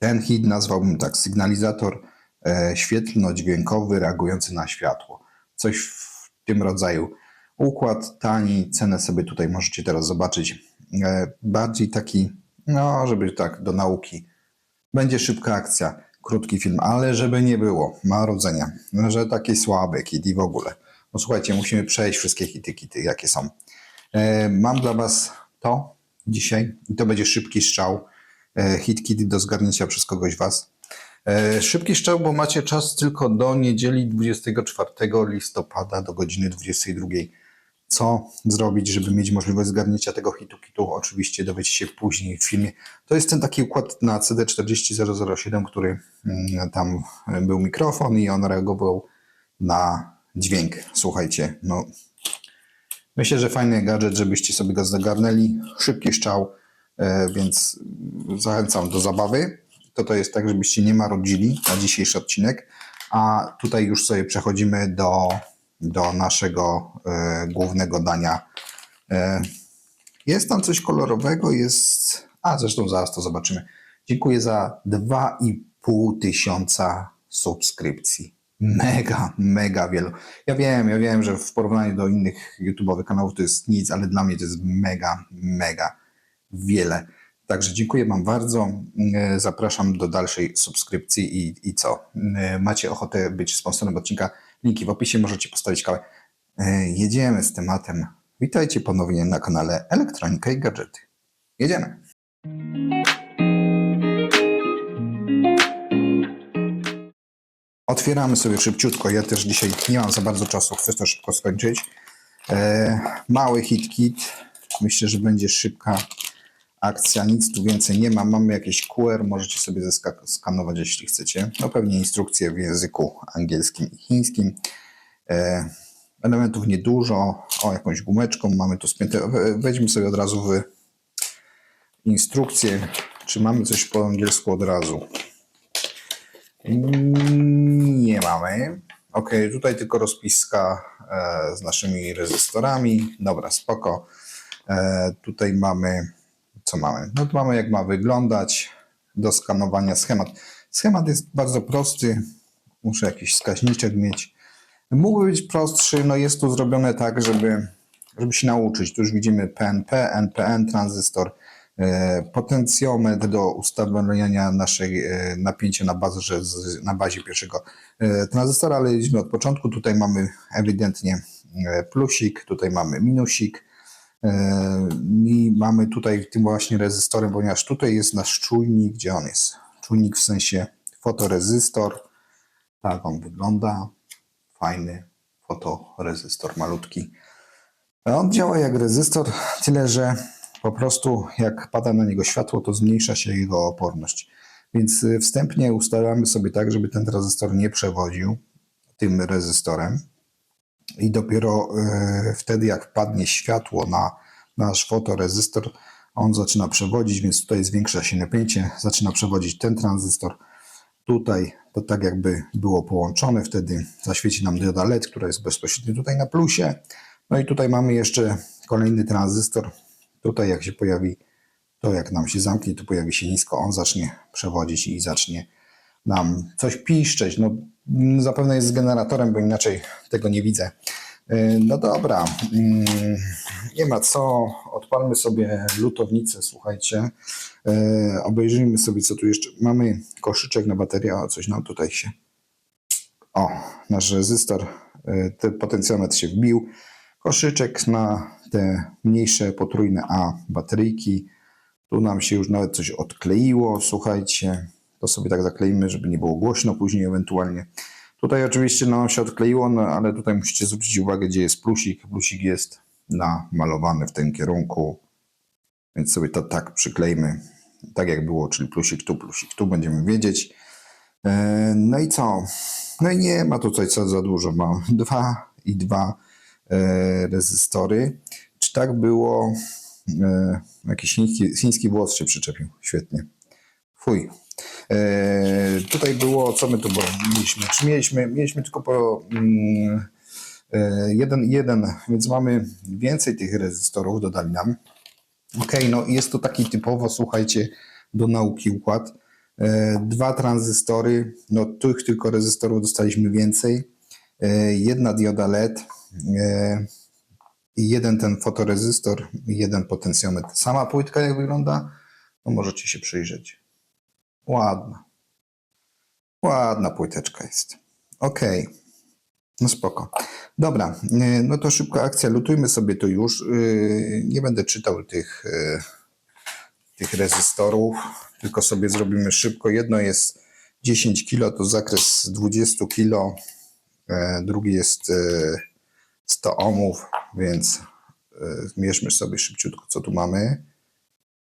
Ten hit nazwałbym tak, sygnalizator e, świetlno-dźwiękowy reagujący na światło. Coś w tym rodzaju. Układ tani, cenę sobie tutaj możecie teraz zobaczyć. E, bardziej taki, no żeby tak do nauki. Będzie szybka akcja, krótki film, ale żeby nie było marudzenia, że takie słabe hit i w ogóle. No słuchajcie, musimy przejść wszystkie hity, hity jakie są. E, mam dla Was to dzisiaj to będzie szybki strzał. E, hit kit do zgarnięcia przez kogoś Was. E, szybki strzał, bo macie czas tylko do niedzieli 24 listopada do godziny 22. Co zrobić, żeby mieć możliwość zgarnięcia tego hitu kitu? Oczywiście dowiecie się później w filmie. To jest ten taki układ na CD40007, który mm, tam był mikrofon i on reagował na dźwięk. Słuchajcie, no Myślę, że fajny gadżet, żebyście sobie go zagarnęli. Szybki strzał, e, więc zachęcam do zabawy. To to jest tak, żebyście nie marudzili na dzisiejszy odcinek. A tutaj już sobie przechodzimy do, do naszego e, głównego dania. E, jest tam coś kolorowego, jest. A zresztą zaraz to zobaczymy. Dziękuję za 2,5 tysiąca subskrypcji. Mega, mega wielu. Ja wiem, ja wiem, że w porównaniu do innych YouTube'owych kanałów to jest nic, ale dla mnie to jest mega, mega wiele. Także dziękuję Wam bardzo. E, Zapraszam do dalszej subskrypcji i, i co? E, Macie ochotę być sponsorem odcinka? Linki w opisie, możecie postawić kawę. E, Jedziemy z tematem. Witajcie ponownie na kanale Elektronika i Gadżety. Jedziemy. Otwieramy sobie szybciutko. Ja też dzisiaj nie mam za bardzo czasu, chcę to szybko skończyć. Mały hit kit. Myślę, że będzie szybka akcja. Nic tu więcej nie ma. Mamy jakieś QR, możecie sobie skanować, jeśli chcecie. No pewnie instrukcje w języku angielskim i chińskim. E, elementów niedużo. O, jakąś gumeczką mamy tu spięte. We- Wejdźmy sobie od razu w instrukcję. Czy mamy coś po angielsku od razu? Nie mamy. Ok, tutaj tylko rozpiska e, z naszymi rezystorami. Dobra, spoko. E, tutaj mamy, co mamy? No tu mamy jak ma wyglądać do skanowania schemat. Schemat jest bardzo prosty. Muszę jakiś wskaźniczek mieć. Mógłby być prostszy, no jest tu zrobione tak, żeby, żeby się nauczyć. Tu już widzimy PNP, NPN, tranzystor, e, potencjometr do ustawiania naszej e, napięcia na, na bazie pierwszego e, tranzystora, ale idźmy od początku. Tutaj mamy ewidentnie plusik, tutaj mamy minusik i mamy tutaj tym właśnie rezystorem, ponieważ tutaj jest nasz czujnik, gdzie on jest? Czujnik w sensie fotorezystor, tak on wygląda, fajny fotorezystor malutki. On działa jak rezystor, tyle że po prostu jak pada na niego światło, to zmniejsza się jego oporność. Więc y, wstępnie ustalamy sobie tak, żeby ten tranzystor nie przewodził tym rezystorem. I dopiero y, wtedy, jak padnie światło na nasz fotorezystor, on zaczyna przewodzić, więc tutaj zwiększa się napięcie, zaczyna przewodzić ten tranzystor. Tutaj to tak jakby było połączone, wtedy zaświeci nam dioda LED, która jest bezpośrednio tutaj na plusie. No i tutaj mamy jeszcze kolejny tranzystor. Tutaj jak się pojawi, to jak nam się zamknie, to pojawi się nisko, on zacznie przewodzić i zacznie nam coś piszczeć. No, zapewne jest z generatorem, bo inaczej tego nie widzę. Yy, No dobra, mm, nie ma co. Odpalmy sobie lutownicę, słuchajcie. Yy, Obejrzyjmy sobie, co tu jeszcze. Mamy koszyczek na baterię, o coś nam tutaj się. O, nasz rezystor, yy, ten potencjometr się wbił. Koszyczek na te mniejsze potrójne A bateryjki. Tu nam się już nawet coś odkleiło, słuchajcie. To sobie tak zakleimy, żeby nie było głośno później ewentualnie. Tutaj oczywiście nam się odkleiło, no, ale tutaj musicie zwrócić uwagę, gdzie jest plusik. Plusik jest namalowany w tym kierunku, więc sobie to tak przyklejmy, tak jak było, czyli plusik tu, plusik tu, będziemy wiedzieć. E, No i co? No i nie ma tutaj co za dużo, mam dwa i dwa e, rezystory. Czy tak było? E, jakiś chiński, chiński włos się przyczepił, świetnie. Fuj. E, tutaj było, co my tu mieliśmy? Czy mieliśmy, mieliśmy tylko po mm, e, jeden, jeden, więc mamy więcej tych rezystorów, dodali nam. Okej, no jest to taki typowo, słuchajcie, do nauki układ. E, Dwa tranzystory, no tych tylko rezystorów dostaliśmy więcej. Jedna dioda LED i jeden ten fotorezystor, jeden potencjometr. Sama płytka jak wygląda? No możecie się przyjrzeć. Ładna. Ładna płyteczka jest. Okej. No spoko. Dobra, e, no to szybka akcja. Lutujmy sobie to już. E, Nie będę czytał tych, e, tych rezystorów, tylko sobie zrobimy szybko. Jedno jest 10 kg, to zakres 20 kg. Drugi jest e, 100 ohmów, więc e, zmierzmy sobie szybciutko, co tu mamy.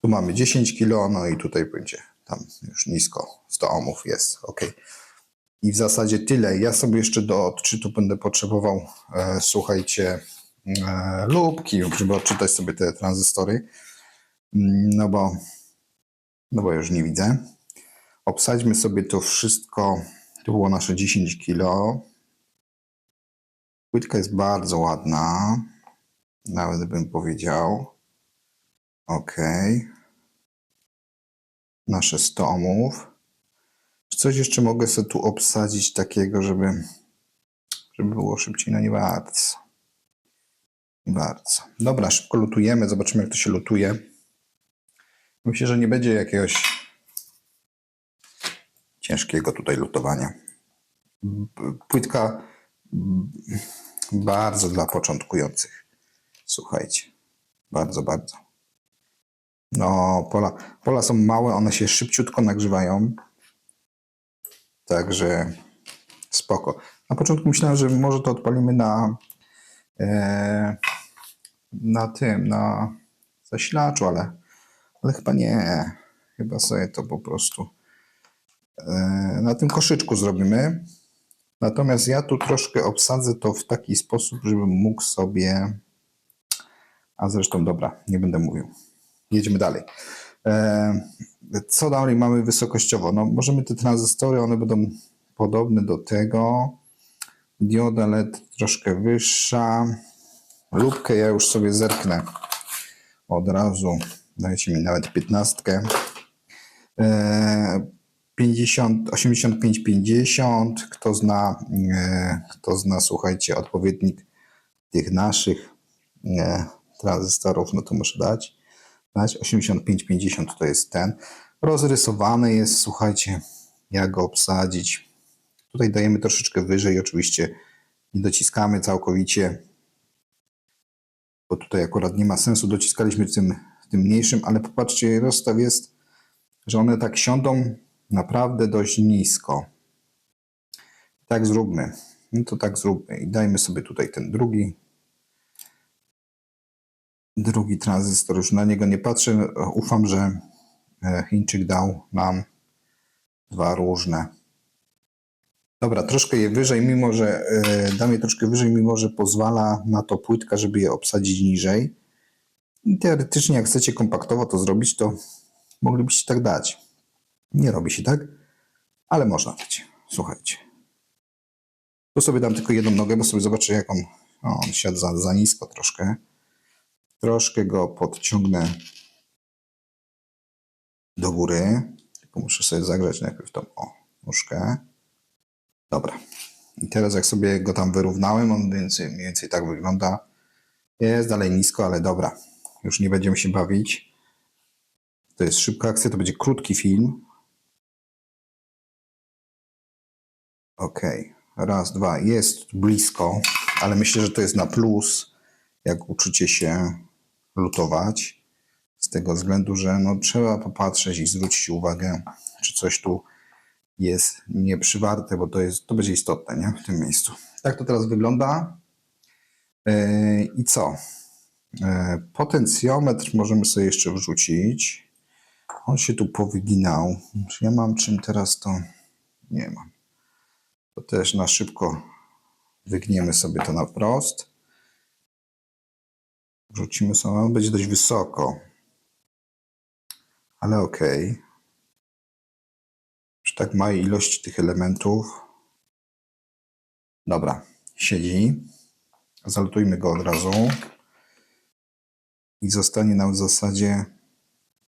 Tu mamy 10 kg, no i tutaj będzie tam już nisko 100 ohmów jest, ok. I w zasadzie tyle. Ja sobie jeszcze do odczytu będę potrzebował, e, słuchajcie, e, lubki, żeby odczytać sobie te tranzystory, Mm, no bo, no bo już nie widzę. Obsadźmy sobie to wszystko. To było nasze 10 kg. Płytka jest bardzo ładna. Nawet bym powiedział. Ok. Nasze 100 ohmów. Czy coś jeszcze mogę sobie tu obsadzić takiego, żeby, żeby było szybciej? No nie bardzo. Nie bardzo. Dobra, szybko lutujemy. Zobaczymy, jak to się lutuje. Myślę, że nie będzie jakiegoś ciężkiego tutaj lutowania. Płytka bardzo dla początkujących. Słuchajcie, bardzo, bardzo. No, pola, pola są małe, one się szybciutko nagrzewają. Także spoko. Na początku myślałem, że może to odpalimy na, e, na tym, na zasilaczu, ale, ale chyba nie. Chyba sobie to po prostu e, na tym koszyczku zrobimy. Natomiast ja tu troszkę obsadzę to w taki sposób, żebym mógł sobie. A zresztą dobra, nie będę mówił. Jedziemy dalej. E, co dalej mamy wysokościowo? No, możemy te tranzystory, one będą podobne do tego. Dioda LED troszkę wyższa. Lubkę ja już sobie zerknę od razu. Dajcie mi nawet 15. E, 50, 85, 50. Kto zna, e, kto zna, słuchajcie, odpowiednik tych naszych e, tranzystorów, no to muszę dać. Dać. 85, 50 to jest ten. Rozrysowany jest, słuchajcie, jak go obsadzić. Tutaj dajemy troszeczkę wyżej, oczywiście nie dociskamy całkowicie, bo tutaj akurat nie ma sensu. Dociskaliśmy tym, tym mniejszym, ale popatrzcie, rozstaw jest, że one tak siądą naprawdę dość nisko. Tak zróbmy. No to tak zróbmy i dajmy sobie tutaj ten drugi. Drugi tranzystor, już na niego nie patrzę. Ufam, że e, Chińczyk dał nam dwa różne. Dobra, troszkę je wyżej, mimo że e, dam je troszkę wyżej, mimo że pozwala na to płytka, żeby je obsadzić niżej. I teoretycznie, jak chcecie kompaktowo to zrobić, to moglibyście tak dać. Nie robi się tak, ale można dać. Słuchajcie. Tu sobie dam tylko jedną nogę, bo sobie zobaczę, jak on, o, on siadł za, za nisko troszkę. Troszkę go podciągnę do góry. Tylko muszę sobie zagrzać najpierw tą o, nóżkę. Dobra. I teraz jak sobie go tam wyrównałem, on mniej więcej, mniej więcej tak wygląda. Jest dalej nisko, ale dobra. Już nie będziemy się bawić. To jest szybka akcja, to będzie krótki film. Ok, raz, dwa, jest blisko, ale myślę, że to jest na plus, jak uczycie się lutować. Z tego względu, że no, trzeba popatrzeć i zwrócić uwagę, czy coś tu jest nieprzywarte, bo to, jest, to będzie istotne nie? w tym miejscu. Tak to teraz wygląda. Yy, I co? Yy, Potencjometr możemy sobie jeszcze wrzucić. On się tu powyginał. Czy ja mam czym teraz to? Nie mam. To też na szybko wygniemy sobie to na wprost. Wrzucimy sobie, on będzie dość wysoko. Ale okej. Okay. Przy tak małej ilości tych elementów. Dobra, siedzi. Zalutujmy go od razu. I zostanie nam w zasadzie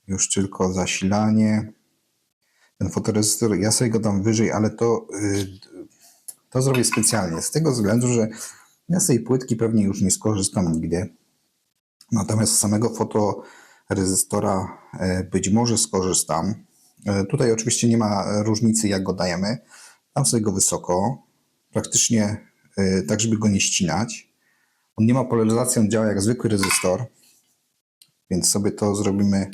już tylko zasilanie. ten fotorezystor, ja sobie go dam wyżej, ale to, y, to zrobię specjalnie. Z tego względu, że ja z tej płytki pewnie już nie skorzystam nigdy. Natomiast z samego fotorezystora e, być może skorzystam. E, Tutaj oczywiście nie ma różnicy, jak go dajemy. Dam sobie go wysoko, praktycznie e, tak, żeby go nie ścinać. On nie ma polaryzacji, on działa jak zwykły rezystor, więc sobie to zrobimy,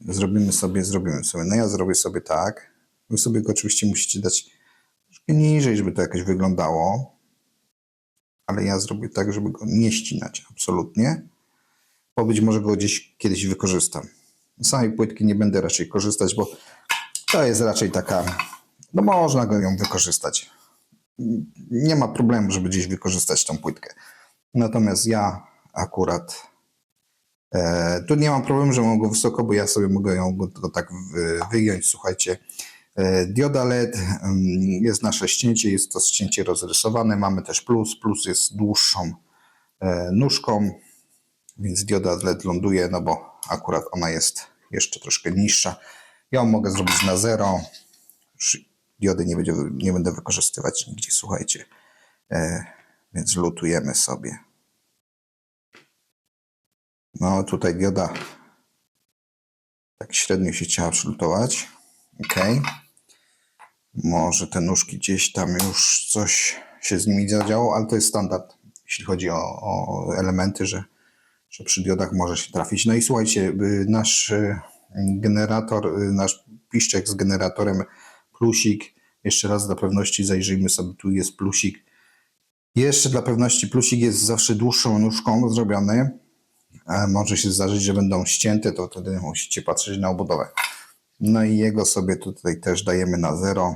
zrobimy sobie, zrobimy sobie. No ja zrobię sobie tak. Wy sobie go oczywiście musicie dać troszkę niżej, żeby to jakoś wyglądało. Ale ja zrobię tak, żeby go nie ścinać absolutnie bo być może go gdzieś kiedyś wykorzystam. Z samej płytki nie będę raczej korzystać, bo to jest raczej taka, no można go ją wykorzystać. Nie ma problemu, żeby gdzieś wykorzystać tą płytkę. Natomiast ja akurat e, tu nie mam problemu, że mam go wysoko, bo ja sobie mogę ją go, go tak wy- wygiąć. Słuchajcie, e, dioda LED mm, jest nasze ścięcie, jest to ścięcie rozrysowane. Mamy też plus, plus jest dłuższą e, nóżką więc dioda LED ląduje, no bo akurat ona jest jeszcze troszkę niższa. Ja mogę zrobić na zero. Już diody nie, będzie, nie będę wykorzystywać nigdzie, słuchajcie. E, więc lutujemy sobie. No tutaj dioda tak średnio się chciała przylutować. Ok. Może te nóżki gdzieś tam już coś się z nimi zadziało, ale to jest standard, jeśli chodzi o, o elementy, że że przy diodach może się trafić. No i słuchajcie, y, nasz y, generator, y, nasz piszczek z generatorem plusik, jeszcze raz dla pewności zajrzyjmy sobie, tu jest plusik. Jeszcze dla pewności plusik jest zawsze dłuższą nóżką zrobiony. Może się zdarzyć, że będą ścięte, to wtedy musicie patrzeć na obudowę. No i jego sobie tutaj też dajemy na zero.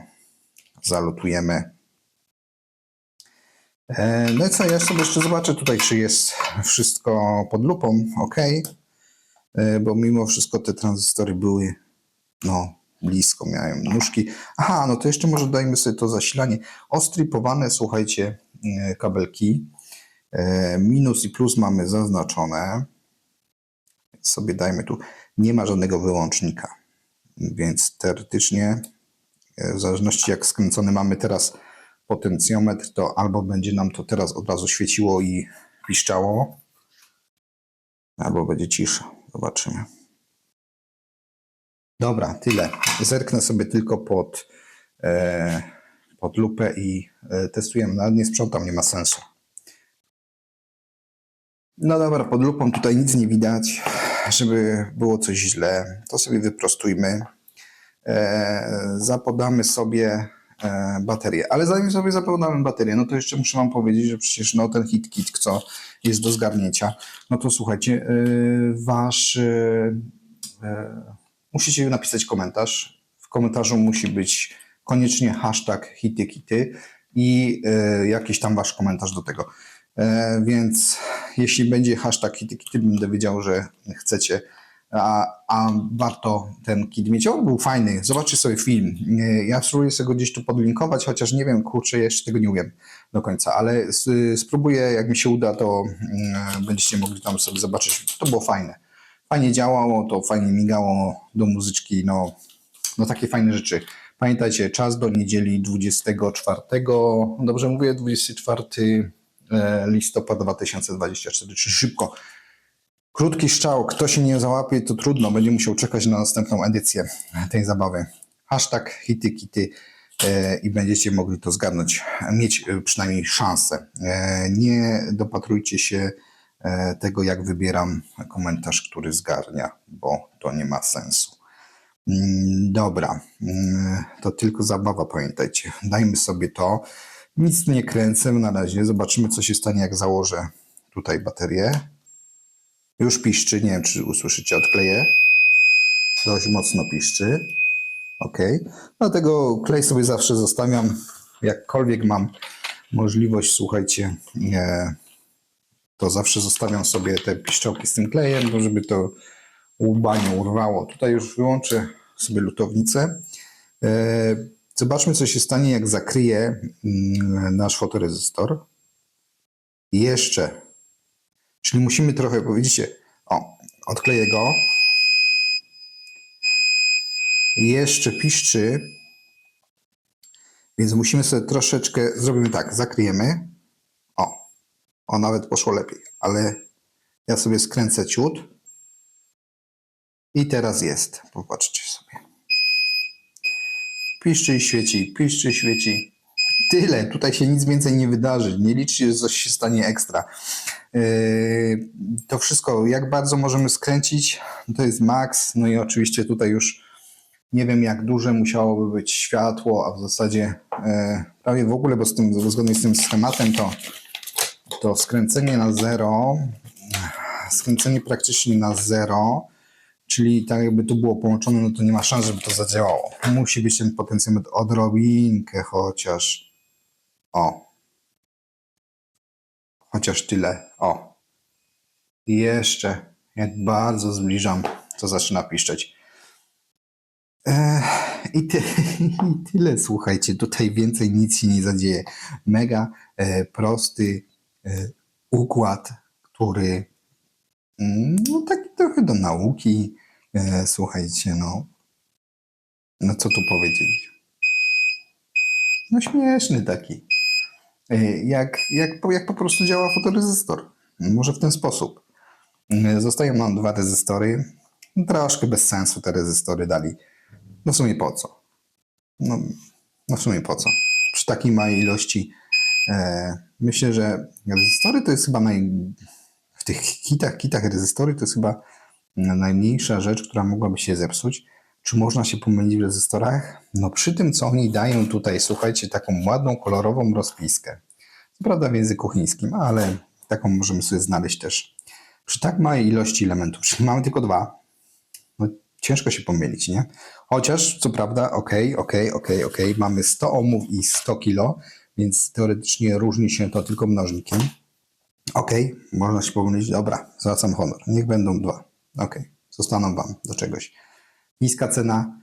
Zalutujemy. E, No i co, ja sobie jeszcze zobaczę tutaj, czy jest wszystko pod lupą, ok, E, bo mimo wszystko te tranzystory były, no, blisko, miałem nóżki. Aha, no to jeszcze może dajmy sobie to zasilanie. Ostripowane, słuchajcie, e, kabelki. Minus i plus mamy zaznaczone. Sobie dajmy tu, nie ma żadnego wyłącznika, więc teoretycznie, w zależności jak skręcony mamy teraz potencjometr, to albo będzie nam to teraz od razu świeciło i piszczało, albo będzie cisza. Zobaczymy. Dobra, tyle. Zerknę sobie tylko pod, e, pod lupę i e, testujemy. Nawet nie sprzątam, nie ma sensu. No dobra, pod lupą tutaj nic nie widać, żeby było coś źle. To sobie wyprostujmy. E, zapodamy sobie baterię. Ale zanim sobie zapodamy baterię, no to jeszcze muszę Wam powiedzieć, że przecież no, ten hit kit, co jest do zgarnięcia, no to słuchajcie, e, Wasz... e, e, musicie napisać komentarz. W komentarzu musi być koniecznie hashtag hitykity i e, jakiś tam Wasz komentarz do tego. E, więc jeśli będzie hashtag hitykity, będę wiedział, że chcecie a, a warto ten kit mieć. On był fajny, zobaczcie sobie film. Ja spróbuję sobie go gdzieś tu podlinkować, chociaż nie wiem, kurczę, jeszcze tego nie umiem do końca, ale spróbuję, jak mi się uda, to mm, będziecie mogli tam sobie zobaczyć. To było fajne. Fajnie działało, to fajnie migało do muzyczki, no, no takie fajne rzeczy. Pamiętajcie, czas do niedzieli 24, dobrze mówię, 24 e, listopada 2024, czyli szybko. Krótki strzał, kto się nie załapie, to trudno, będzie musiał czekać na następną edycję tej zabawy. Hashtag hity kity e, i będziecie mogli to zgarnąć, mieć e, przynajmniej szansę. E, nie dopatrujcie się tego, jak wybieram komentarz, który zgarnia, bo to nie ma sensu. Mm, Dobra, Mm, to tylko zabawa, pamiętajcie. Dajmy sobie to. Nic nie kręcę na razie. Zobaczymy, co się stanie, jak założę tutaj baterię. Już piszczy, nie wiem czy usłyszycie, odkleję. Dość mocno piszczy. Ok. Dlatego klej sobie zawsze zostawiam. Jakkolwiek mam możliwość, słuchajcie, e, to zawsze zostawiam sobie te piszczałki z tym klejem, żeby to łba nie urwało. Tutaj już wyłączę sobie lutownicę. E, Zobaczmy, co się stanie, jak zakryję mm, nasz fotorezystor. Jeszcze Czyli musimy trochę, bo widzicie, o, odkleję go. jeszcze piszczy, więc musimy sobie troszeczkę, zrobimy tak, zakryjemy. O, o nawet poszło lepiej, ale ja sobie skręcę ciut. I teraz jest, popatrzcie sobie. Piszczy i świeci, piszczy i świeci. Tyle, tutaj się nic więcej nie wydarzy. Nie liczcie, że coś się stanie ekstra. Yy, to wszystko, jak bardzo możemy skręcić, to jest maks. No i oczywiście tutaj już nie wiem, jak duże musiałoby być światło, a w zasadzie e, prawie w ogóle, bo z tym, zgodnie z tym schematem, to, to skręcenie na zero, skręcenie praktycznie na zero, czyli tak jakby tu było połączone, no to nie ma szans, żeby to zadziałało. Musi być ten potencjometr odrobinkę chociaż. O. Chociaż tyle. O. I jeszcze, jak bardzo zbliżam, to zaczyna piszczeć. I, ty, I tyle, słuchajcie, tutaj więcej nic się nie zadzieje. Mega e, prosty e, układ, który mm, no taki trochę do nauki, e, słuchajcie, no. No co tu powiedzieć? No śmieszny taki. E, jak, jak, jak po prostu działa fotorezystor. Może w ten sposób. E, Zostają nam dwa rezystory. Troszkę bez sensu te rezystory dali. No w sumie po co? No, no w sumie po co? Przy takiej małej ilości e, myślę, że rezystory to jest chyba naj... w tych kitach, kitach rezystory to jest chyba najmniejsza rzecz, która mogłaby się zepsuć. Czy można się pomylić w rezystorach? No przy tym, co oni dają tutaj, słuchajcie, taką ładną, kolorową rozpiskę. Co prawda w języku chińskim, ale taką możemy sobie znaleźć też. Przy tak małej ilości elementów, czyli mamy tylko dwa, no ciężko się pomylić, nie? Chociaż, co prawda, ok, ok, ok, ok, mamy 100 ohmów i 100 kilo, więc teoretycznie różni się to tylko mnożnikiem. Ok, można się pomylić, dobra, zwracam honor, niech będą dwa. Ok, zostaną Wam do czegoś. Niska cena,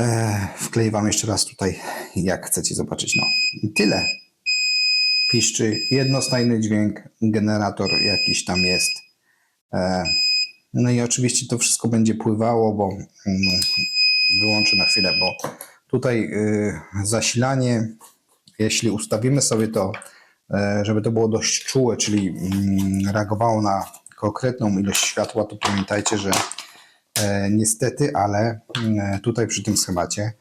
e, wkleję Wam jeszcze raz tutaj, jak chcecie zobaczyć. No, i tyle. Piszczy jednostajny dźwięk, generator jakiś tam jest. E, no i oczywiście to wszystko będzie pływało, bo mm, wyłączę na chwilę, bo tutaj y, zasilanie, jeśli ustawimy sobie to, e, żeby to było dość czułe, czyli mm, reagowało na konkretną ilość światła, to pamiętajcie, że niestety, ale mm, tutaj przy tym schemacie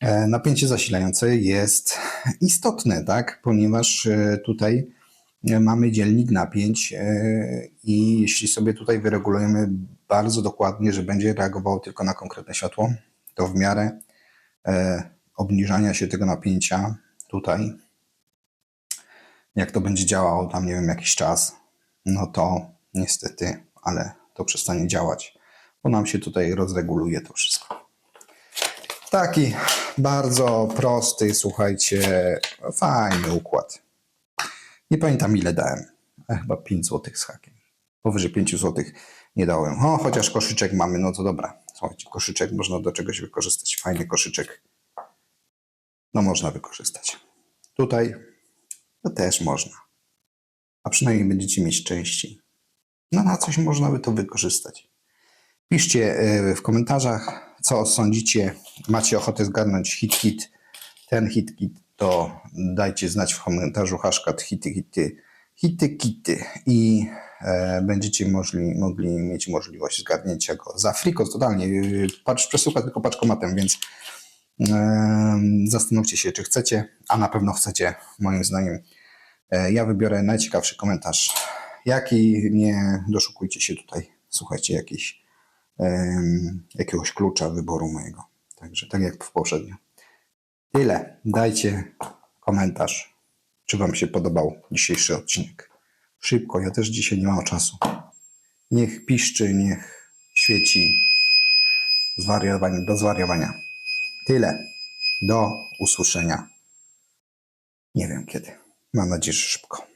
e, napięcie zasilające jest istotne, tak? Ponieważ e, tutaj mamy dzielnik napięć e, i jeśli sobie tutaj wyregulujemy bardzo dokładnie, że będzie reagowało tylko na konkretne światło, to w miarę e, obniżania się tego napięcia tutaj, jak to będzie działało tam, nie wiem, jakiś czas, no to niestety, ale to przestanie działać, bo nam się tutaj rozreguluje to wszystko. Taki bardzo prosty, słuchajcie, fajny układ. Nie pamiętam ile dałem. A chyba 5 zł z hakiem. Powyżej 5 zł nie dałem. O, chociaż koszyczek mamy, no to dobra. Słuchajcie, koszyczek można do czegoś wykorzystać. Fajny koszyczek. No można wykorzystać. Tutaj to też można. A przynajmniej będziecie mieć części. No na coś można by to wykorzystać. Piszcie y, w komentarzach, co sądzicie. Macie ochotę zgarnąć hit kit, ten hit kit, to dajcie znać w komentarzu hashtag hity hity hity kity i e, będziecie możli, mogli mieć możliwość zgarnięcia go za friko totalnie. y, Patrz, przesyłka tylko paczkomatem, więc e, zastanówcie się, czy chcecie, a na pewno chcecie, moim zdaniem. E, ja wybiorę najciekawszy komentarz. Jaki nie doszukujcie się tutaj, słuchajcie, jakiś, jakiegoś klucza wyboru mojego. Także tak jak w poprzednio. Tyle. Dajcie komentarz, czy Wam się podobał dzisiejszy odcinek. Szybko, ja też dzisiaj nie mam czasu. Niech piszczy, niech świeci. Zwariowanie, do zwariowania. Tyle. Do usłyszenia. Nie wiem kiedy. Mam nadzieję, że szybko.